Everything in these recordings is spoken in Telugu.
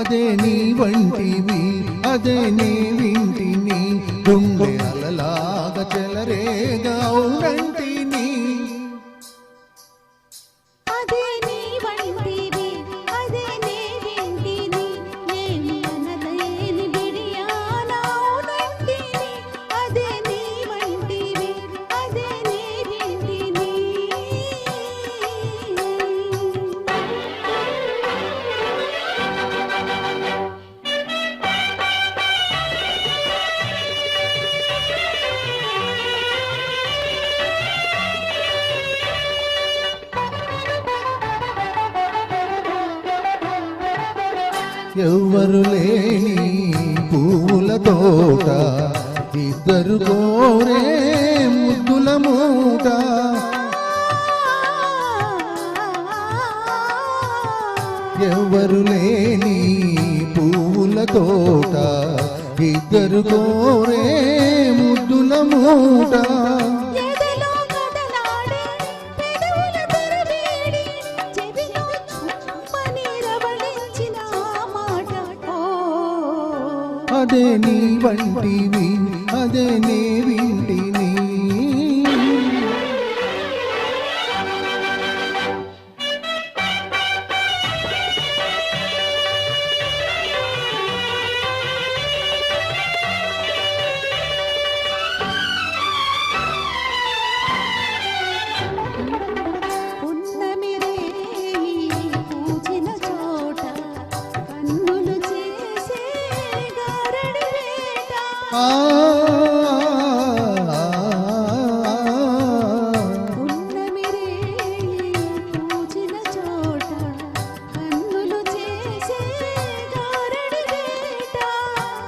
అదే నీ వంటివి అదే నీ వింటిని. గుండె అలలాగ చెలరేగా ఉండండి. ఎవ్వరు లేని పువ్వుల తోట ఇద్దరు కోరే ముద్దుల మూట. ఎవ్వరు లేని పువ్వుల తోట ఇద్దరు కోరే ముద్దుల మూట. అదే నీ వంటివి అదే నీ వింటిని పున్నమి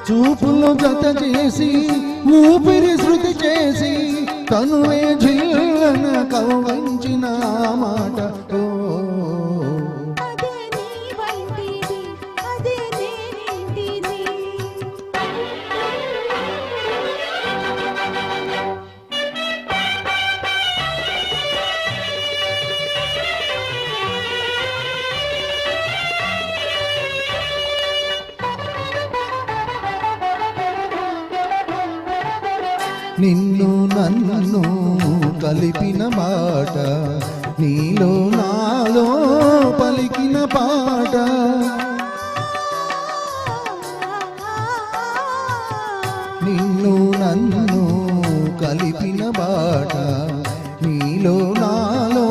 చూపులు జత చేసి ఊపిరి శృతి చేసి తనువే జిల్లన కవ్వంచిన మాట. నిన్ను నన్ను కలిపిన మాట నీలో నాలో పలికిన పాట. నిన్ను నన్ను కలిపిన బాట నీలో నాలో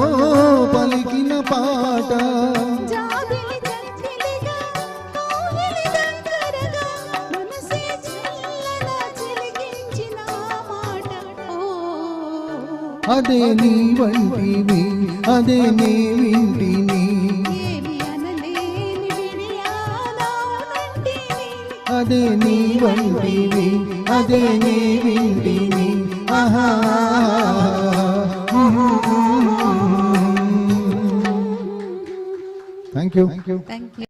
పలికిన పాట. అదే నీ వంటివి అదే నీ వింటిని ఏమి అనలేని విడియాలవునంటిని అదే నీ వంటివి అదే నీ వింటిని ఆహా థ్యాంక్ యూ థ్యాంక్ యూ